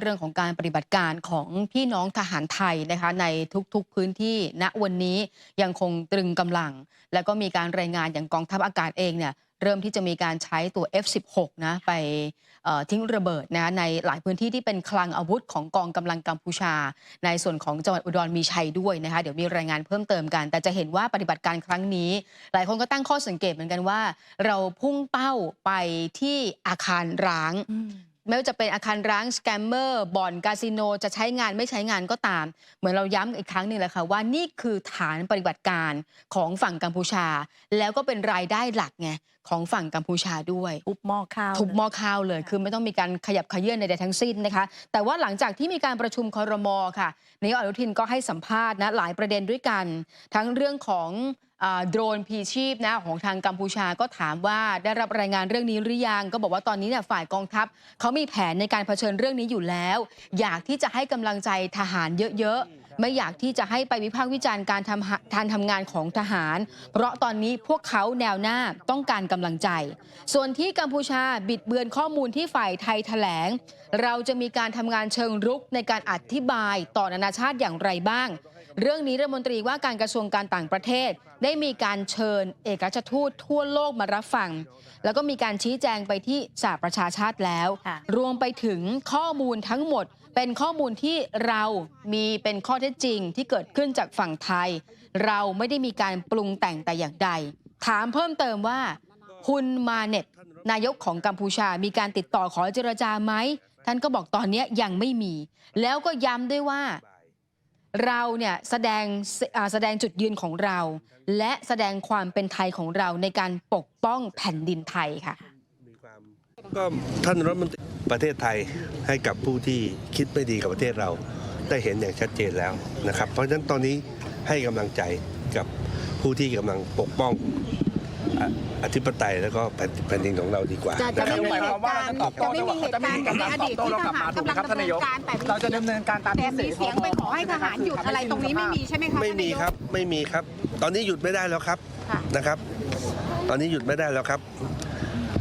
เรื่องของการปฏิบัติการของพี่น้องทหารไทยนะคะในทุกๆพื้นที่ณวันนี้ยังคงตรึงกำลัง แล้วก็มีการรายงานอย่างกองทัพอากาศเองเนี่ยเริ่มที่จะมีการใช้ตัว F16 นะไปทิ้งระเบิดนะในหลายพื้นที่ที่เป็นคลังอาวุธของกองกำลังกัมพูชา ในส่วนของจังหวัดอุดรมีชัยด้วยนะคะเดี๋ยวมีรายงานเพิ่มเติมกัน แต่จะเห็นว่าปฏิบัติการครั้งนี้ หลายคนก็ตั้งข้อสังเกตเหมือนกันว่า เราพุ่งเป้าไปที่อาคารร้าง ไม่ว่าจะเป็นอาคารร้างสแกมเมอร์บ่อนคาสิโนจะใช้งานไม่ใช้งานก็ตาม เหมือนเราย้ำอีกครั้งหนึ่งแหละค่ะว่านี่คือฐานปฏิบัติการของฝั่งกัมพูชา แล้วก็เป็นรายได้หลักไงของฝั่งกัมพูชาด้วยทุบหม้อข้าวทุบหม้อเลยข้าวเลย คือไม่ต้องมีการขยับขยื่นใดๆทั้งสิ้นนะคะ แต่ว่าหลังจากที่มีการประชุมคอรมอค่ะนายกอนุทินก็ให้สัมภาษณ์นะหลายประเด็นด้วยกัน ทั้งเรื่องของอ่า โดรนพีชีพนะของทางกัมพูชาก็ถามว่าได้รับรายงานเรื่องนี้หรือยัง ก็บอกว่าตอนนี้เนี่ยฝ่ายกองทัพเขามีแผนในการเผชิญเรื่องนี้อยู่แล้ว อยากที่จะให้กำลังใจทหารเยอะๆ ไม่อยากที่จะให้ไปวิพากษ์วิจารณ์การทำหาการทำงานของทหาร เพราะตอนนี้พวกเขาแนวหน้าต้องการกำลังใจ ส่วนที่กัมพูชาบิดเบือนข้อมูลที่ฝ่ายไทยแถลง เราจะมีการทำงานเชิงรุกในการอธิบายต่อนานาชาติอย่างไรบ้าง เรื่องนี้รัฐมนตรีว่าการกระทรวงการต่างประเทศ ได้มีการเชิญเอกอัครราชทูตทั่วโลกมารับฟัง แล้วก็มีการชี้แจงไปที่สหประชาชาติแล้วค่ะรวมไปถึงข้อมูลทั้งหมด เป็นข้อมูลที่เรามีเป็นข้อเท็จจริงที่เกิดขึ้นจากฝั่งไทย เราไม่ได้มีการปรุงแต่งแต่อย่างใด ถามเพิ่มเติมว่าคุณมาเน็ตนายกของกัมพูชา มีการติดต่อขอเจรจาไหมท่านก็บอกตอนนี้ยังไม่มี แล้วก็ย้ำด้วยว่า เราเนี่ยแสดงแสดงจุดยืนของเรา และแสดงความเป็นไทยของเราในการปกป้องแผ่นดินไทยค่ะก็ท่านรัฐมนตรีประเทศไทยให้กับผู้ที่คิดไม่ดีกับประเทศเรา ได้เห็นอย่างชัดเจนแล้วนะครับ เพราะฉะนั้นตอนนี้ให้กำลังใจกับผู้ที่กำลังปกป้อง อะอธิปไตยแล้วก็แผ่นแผ่นดินของเราดีกว่าจะนะจะครับไม่มีเหตุการณ์จะไม่มีเหตุการณ์แบบในอดีตที่ทหารกำลังดำเนินการแต่เราจะดำเนินการตามแต่ที่มีเสียงไปขอให้ทหารหยุดอะไรตรงนี้ไม่มีใช่ไหมคะไม่มีครับไม่มีครับ ตอนนี้หยุดไม่ได้แล้วครับค่ะนะครับ ตอนนี้หยุดไม่ได้แล้วครับ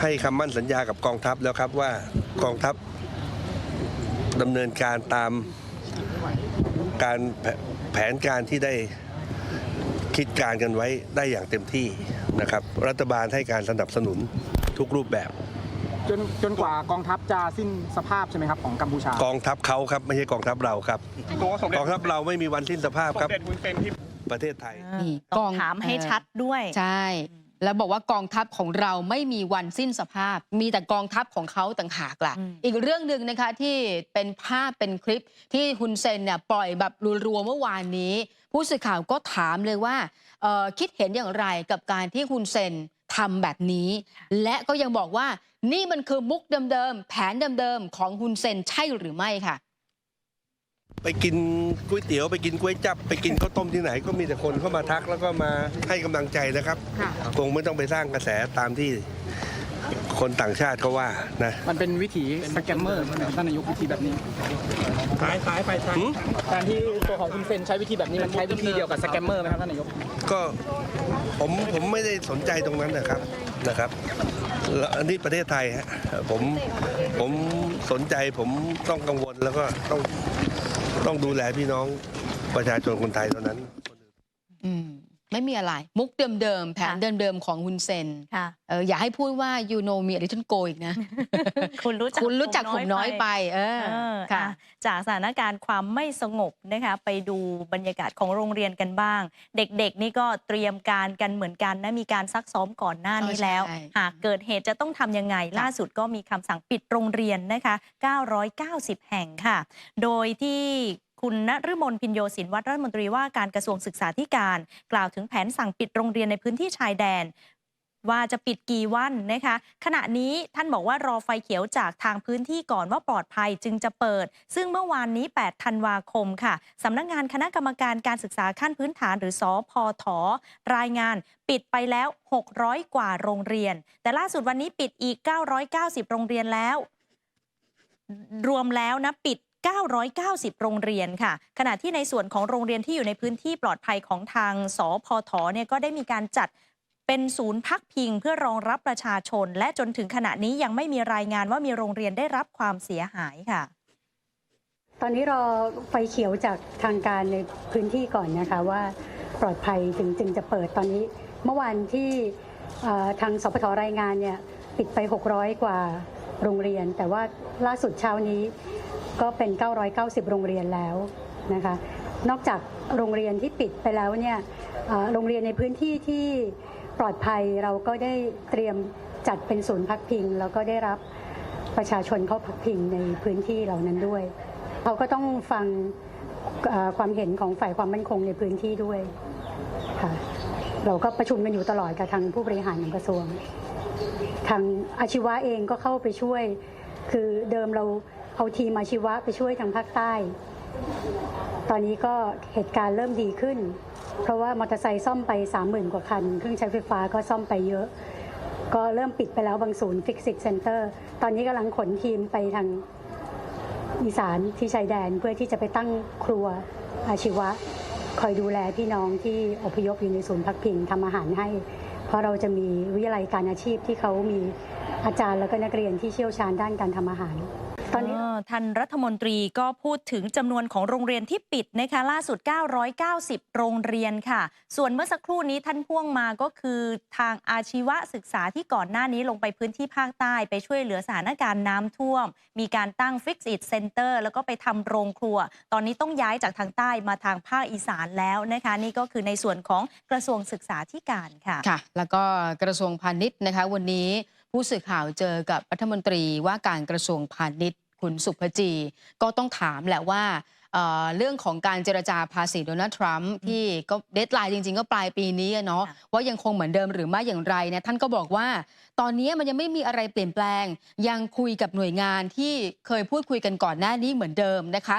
ให้คำมั่นสัญญากับกองทัพแล้วครับว่ากองทัพดำเนินการตามการแผแผนการที่ได้ คิดการกันไว้ได้อย่างเต็มที่นะครับ รัฐบาลให้การสนับสนุนทุกรูปแบบ จนจนกว่ากองทัพจะสิ้นสภาพใช่ไหมครับของกัมพูชา กองทัพเขาครับไม่ใช่กองทัพเราครับตัวสมเด็จกองทัพเราไม่มีวันสิ้นสภาพสมครับเด็จฮุนเซนที่ประเทศไทย นี่ต้องกองถามให้ชัดด้วย ใช่ แล้วบอกว่ากองทัพของเราไม่มีวันสิ้นสภาพ มีแต่กองทัพของเขาต่างหากล่ะอืมอีกเรื่องหนึ่งนะคะที่เป็นภาพเป็นคลิปที่ฮุนเซนเนี่ยปล่อยแบบรัวๆเมื่อวานนี้ ผู้สื่อข่าวก็ถามเลยว่าเอ่อคิดเห็นอย่างไรกับการที่ฮุนเซนทำแบบนี้ และก็ยังบอกว่านี่มันคือมุกเดิมๆแผนเดิมๆของฮุนเซนใช่หรือไม่ค่ะ ไปกินก๋วยเตี๋ยวไปกินก๋วยจับ ไปกินข้าวต้มที่ไหนก็มีแต่คนเข้ามาทักแล้วก็มาให้กำลังใจนะครับค่ะคงไม่ต้องไปสร้างกระแสตามที่คนต่างชาติเขาว่านะ มันเป็นวิถีสแกมเมอร์ใช่ไหมท่านนายกวิธีแบบนี้ท้ายท้ายไปท้ายหืมการที่ตัวของคุณเซนใช้วิธีแบบนี้มันใช้วิธีเดียวกับสแกมเมอร์ไหมครับท่านนายก ก็ผมผมไม่ได้สนใจตรงนั้นนะครับนะครับแล้วอันนี้ประเทศไทยฮะผมผมสนใจผมต้องกังวลแล้วก็ต้อง ต้องดูแลพี่น้องประชาชนคนไทยเท่านั้นอืม ไม่มีอะไร มุกเดิมๆแผนค่ะเดิมๆของฮุนเซนค่ะเอออย่าให้พูดว่า you know me a little go อีกนะ คุณรู้จักคุณรู้จักผมน้อยไป เออเออค่ะอะ จากสถานการณ์ความไม่สงบนะคะ ไปดูบรรยากาศของโรงเรียนกันบ้าง เด็กๆ นี่ก็เตรียมการกันเหมือนกันนะมีการซักซ้อมก่อนหน้านี้แล้วใช่หากเกิดเหตุจะต้องทำยังไง ล่าสุดก็มีคำสั่งปิดโรงเรียนนะคะ 990 แห่งค่ะ โดยที่ คุณนฤมลพินโยสินวัตรรัฐมนตรีว่าการกระทรวงศึกษาธิการ กล่าวถึงแผนสั่งปิดโรงเรียนในพื้นที่ชายแดน ว่าจะปิดกี่วันนะคะ ขณะนี้ท่านบอกว่ารอไฟเขียวจากทางพื้นที่ก่อนว่าปลอดภัยจึงจะเปิด ซึ่งเมื่อวานนี้ 8 ธันวาคมค่ะสำนักงานคณะกรรมการการศึกษาขั้นพื้นฐาน หรือสอพอถอรายงานปิดไปแล้ว 600 กว่าโรงเรียน แต่ล่าสุดวันนี้ปิดอีก 990 โรงเรียนแล้วรวมแล้วนะปิด 990 โรงเรียนค่ะ ขณะที่ในส่วนของโรงเรียนที่อยู่ในพื้นที่ปลอดภัยของทางสพทเนี่ยก็ได้มีการจัดเป็นศูนย์พักพิงเพื่อรองรับประชาชน และจนถึงขณะนี้ยังไม่มีรายงานว่ามีโรงเรียนได้รับความเสียหายค่ะ ตอนนี้รอไฟเขียวจากทางการในพื้นที่ก่อนนะคะว่าปลอดภัยถึงจึงจะเปิดตอนนี้ เมื่อวานที่ทางสปทรายงานเนี่ยปิดไป 600 กว่าโรงเรียน แต่ว่าล่าสุดเช้านี้ ก็เป็น 990 โรงเรียนแล้วนะคะ นอกจากโรงเรียนที่ปิดไปแล้วเนี่ยโรงเรียนในพื้นที่ที่ปลอดภัยเราก็ได้เตรียมจัดเป็นศูนย์พักพิง แล้วก็ได้รับประชาชนเข้าพักพิงในพื้นที่เหล่านั้นด้วยเขาก็ต้องฟังความเห็นของฝ่ายความมั่นคงในพื้นที่ด้วยค่ะเราก็ประชุมกันอยู่ตลอดกับทางผู้บริหารของกระทรวง ทางอาชีวะเองก็เข้าไปช่วย คือเดิมเรา เอาทีมอาชีวะไปช่วยทางภาคใต้ ตอนนี้ก็เหตุการณ์เริ่มดีขึ้น เพราะว่ามอเตอร์ไซค์ซ่อมไป 30,000 กว่าคัน เครื่องใช้ไฟฟ้าก็ซ่อมไปเยอะ ก็เริ่มปิดไปแล้วบางศูนย์ฟิกซิ t เซ็นเตอร์ตอนนี้กำลังขนทีมไปทางอีสานที่ชายแดนเพื่อที่จะไปตั้งครัวอาชีวะ คอยดูแลพี่น้องที่อพยพอยู่ในศูนย์พักพิงทำอาหารให้ เพราะเราจะมีวิทยาลัยการอาชีพที่เขามีอาจารย์แล้วก็นักเรียนที่เชี่ยวชาญด้านการทำอาหาร ตอนนี้เออท่านรัฐมนตรีก็พูดถึงจำนวนของโรงเรียนที่ปิดนะคะล่าสุด 990 โรงเรียนค่ะ ส่วนเมื่อสักครู่นี้ท่านพ่วงมาก็คือทางอาชีวศึกษาที่ก่อนหน้านี้ลงไปพื้นที่ภาคใต้ไปช่วยเหลือสถานการณ์น้ำท่วม มีการตั้ง Fix It Center แล้วก็ไปทำโรงครัว ตอนนี้ต้องย้ายจากทางใต้มาทางภาคอีสานแล้วนะคะ นี่ก็คือในส่วนของกระทรวงศึกษาธิการค่ะค่ะ แล้วก็กระทรวงพาณิชย์นะคะ วันนี้ผู้สื่อข่าวเจอกับรัฐมนตรีว่าการกระทรวงพาณิชย์ คุณสุภจีก็ต้องถามแหละว่าเอ่อเรื่องของการเจรจาภาษีโดนัลด์ทรัมป์ที่ก็เดทไลน์จริง ๆ ก็ปลายปีนี้อะเนาะค่ะว่ายังคงเหมือนเดิมหรือไม่อย่างไรเนี่ยท่านก็บอกว่า ตอนนี้มันยังไม่มีอะไรเปลี่ยนแปลง ยังคุยกับหน่วยงานที่เคยพูดคุยกันก่อนหน้านี้เหมือนเดิมนะคะ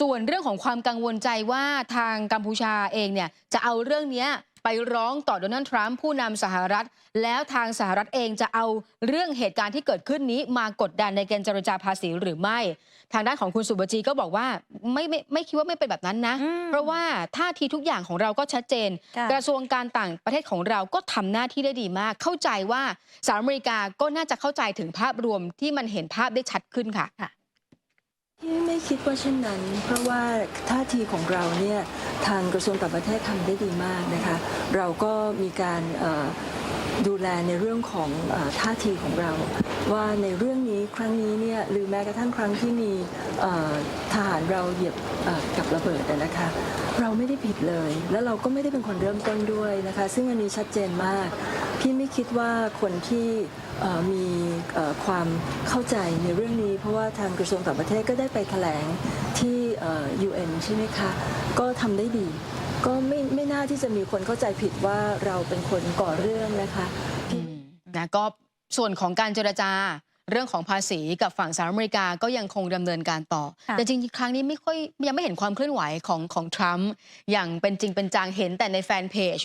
ส่วนเรื่องของความกังวลใจว่าทางกัมพูชาเองเนี่ยจะเอาเรื่องเนี้ย ไปร้องต่อโดนัลด์ทรัมป์ผู้นำสหรัฐ แล้วทางสหรัฐเองจะเอาเรื่องเหตุการณ์ที่เกิดขึ้นนี้มากดดันในการเจรจาภาษีหรือไม่ ทางด้านของคุณสุบจีก็บอกว่าไม่ไม่ไม่คิดว่าไม่เป็นแบบนั้นนะอืมเพราะว่าท่าทีทุกอย่างของเราก็ชัดเจนค่ะกระทรวงการต่างประเทศของเราก็ทำหน้าที่ได้ดีมาก เข้าใจว่าสหรัฐอเมริกาก็น่าจะเข้าใจถึงภาพรวมที่มันเห็นภาพได้ชัดขึ้นค่ะที่ ไม่คิดว่าเช่นนั้น เพราะว่าท่าทีของเราเนี่ยทางกระทรวงต่างประเทศทำได้ดีมากนะคะ เราก็มีการดูแลในเรื่องของอท่าทีของเรา ว่าในเรื่องนี้ครั้งนี้เนี่ยหรือแม้กระทั่งครั้งที่มีทหารเราเหยียบกับระเบิดนะคะ เราไม่ได้ผิดเลย แล้วเราก็ไม่ได้เป็นคนเริ่มต้นด้วยนะคะ ซึ่งอันนี้ชัดเจนมาก พี่ไม่คิดว่าคนที่มีความเข้าใจในเรื่องนี้ เพราะว่าทางกระทรวงต่างประเทศก็ได้ไปแถลงที่เอ่อ UN ใช่ไหมคะ ก็ทำได้ดี ก็ไม่ไม่น่าที่จะมีคนเข้าใจผิดว่าเราเป็นคนก่อเรื่องนะคะนะก็ส่วนของการเจรจา เรื่องของภาษีกับฝั่งสหรัฐอเมริกาก็ยังคงดำเนินการต่อค่ะแต่จริงๆ ครั้งนี้ไม่ค่อยยังไม่เห็นความเคลื่อนไหวของของทรัมป์อย่างเป็นจริงเป็นจังเห็นแต่ในแฟนเพจ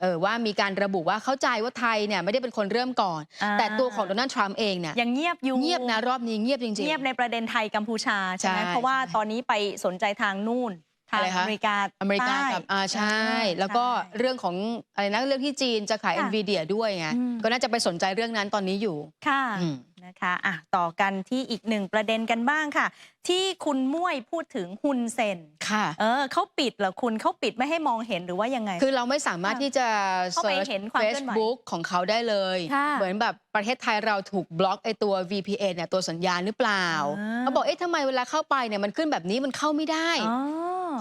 เออว่ามีการระบุว่าเข้าใจว่าไทยเนี่ยไม่ได้เป็นคนเริ่มก่อนอ่าแต่ตัวของโดนัลด์ทรัมป์เองเนี่ยยังเงียบอยู่เงียบนะรอบนี้เงียบจริงๆเงียบในประเด็นไทยกัมพูชาใช่ไหมใช่เพราะว่าตอนนี้ไปสนใจทางนู่นทางอะไรคะอเมริกาอเมริกาใต้กับอ่าใช่ แล้วก็ใช่เรื่องของอะไรนะเรื่องที่จีนจะขายค่ะ NVIDIA ด้วยไงอืมก็น่าจะไปสนใจเรื่องนั้นตอนนี้อยู่ค่ะอืมนะคะอะต่อกันที่อีกหนึ่งประเด็นกันบ้างค่ะ ที่คุณม่วยพูดถึงฮุนเซนค่ะ เออเขาปิดเหรอคุณเขาปิดไม่ให้มองเห็นหรือว่ายังไง คือเราไม่สามารถที่จะเข้าไปเห็นความเคลื่อนไหว Facebook ของเขาได้เลยค่ะเหมือนแบบประเทศไทยเราถูกบล็อกไอตัว VPN เนี่ยตัวสัญญาณหรือเปล่าอ่าเขาบอกเอ๊ะทำไมเวลาเข้าไปเนี่ยมันขึ้นแบบนี้มันเข้าไม่ได้อ๋อ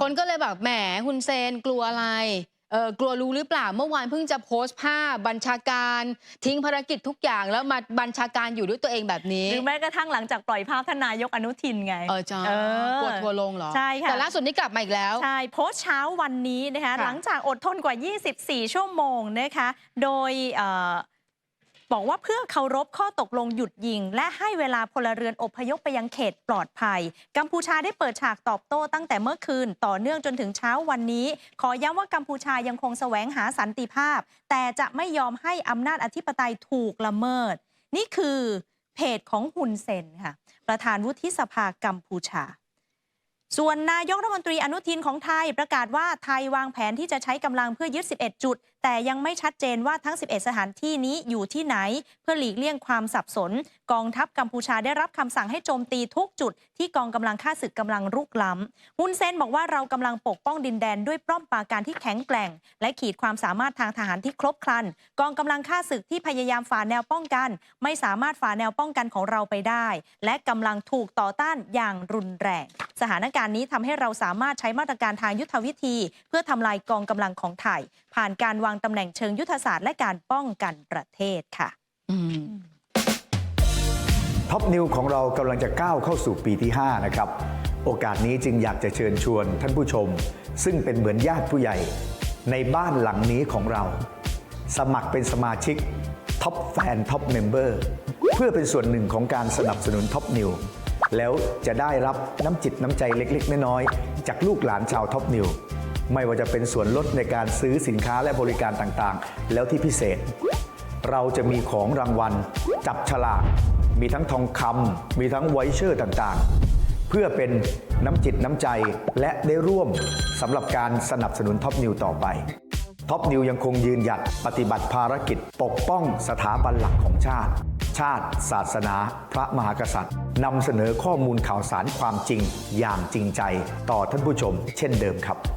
คนก็เลยแบบแหมฮุนเซนกลัวอะไร เออกลัวรู้หรือเปล่าเมื่อวานเพิ่งจะโพสต์ภาพบัญชาการ ทิ้งภารกิจทุกอย่างแล้วมาบัญชาการอยู่ด้วยตัวเองแบบนี้หรือแม้กระทั่งหลังจากปล่อยภาพท่านนายกอนุทินไง เออจ้าเออกลัวทัวร์ลงเหรอ ใช่ค่ะ แต่ล่าสุดนี้กลับมาอีกแล้ว ใช่ โพสต์เช้าวันนี้นะคะค่ะหลังจากอดทนกว่า 24 ชั่วโมงนะคะ โดยเอ่อ บอกว่าเพื่อเคารพข้อตกลงหยุดยิง และให้เวลาพลเรือนอพยพไปยังเขตปลอดภัย กัมพูชาได้เปิดฉากตอบโต้ตั้งแต่เมื่อคืน ต่อเนื่องจนถึงเช้าวันนี้ ขอย้ำว่ากัมพูชายังคงแสวงหาสันติภาพ แต่จะไม่ยอมให้อำนาจอธิปไตยถูกละเมิด นี่คือเพจของฮุนเซนค่ะ ประธานวุฒิสภากัมพูชาส่วนนายกรัฐมนตรีอนุทินของไทยประกาศว่าไทยวางแผนที่จะใช้กำลังเพื่อยึด 11 จุด แต่ยังไม่ชัดเจนว่าทั้ง 11 สถานที่นี้อยู่ที่ไหน เพื่อหลีกเลี่ยงความสับสน กองทัพกัมพูชาได้รับคำสั่งให้โจมตีทุกจุด ที่กองกำลังฆ่าศึกกำลังรุกล้ำฮุนเซนบอกว่าเรากำลังปกป้องดินแดนด้วยป้อมปราการที่แข็งแกร่ง และขีดความสามารถทางทหารที่ครบครัน กองกำลังฆ่าศึกที่พยายามฝ่าแนวป้องกัน ไม่สามารถฝ่าแนวป้องกันของเราไปได้ และกำลังถูกต่อต้านอย่างรุนแรง สถานการณ์นี้ทำให้เราสามารถใช้มาตรการทางยุทธวิธี เพื่อทำลายกองกำลังของไทย ผ่านการวางตำแหน่งเชิงยุทธศาสตร์และการป้องกันประเทศค่ะอืมท็อปนิวของเรากำลังจะก้าวเข้าสู่ปีที่ 5 นะครับ โอกาสนี้จึงอยากจะเชิญชวนท่านผู้ชม ซึ่งเป็นเหมือนญาติผู้ใหญ่ ในบ้านหลังนี้ของเรา สมัครเป็นสมาชิกท็อปแฟนท็อปเมมเบอร์เพื่อเป็นส่วนหนึ่งของการสนับสนุนท็อปนิวแล้วจะได้รับน้ำจิตน้ำใจเล็ก ๆ น้อยๆจากลูกหลานชาวท็อปนิว ไม่ว่าจะเป็นส่วนลดในการซื้อสินค้าและบริการต่างๆ แล้วที่พิเศษ เราจะมีของรางวัล จับฉลาก มีทั้งทองคำมีทั้งไวเชอร์ต่างๆ เพื่อเป็นน้ำจิตน้ำใจและได้ร่วมสำหรับการสนับสนุนท็อปนิวต่อไปท็อปนิวยังคงยืนหยัดปฏิบัติภารกิจ ปกป้องสถาบันหลักของชาติ ชาติ ศาสนา พระมหากษัตริย์นำเสนอข้อมูลข่าวสารความจริงอย่างจริงใจ ต่อท่านผู้ชม เช่นเดิมครับ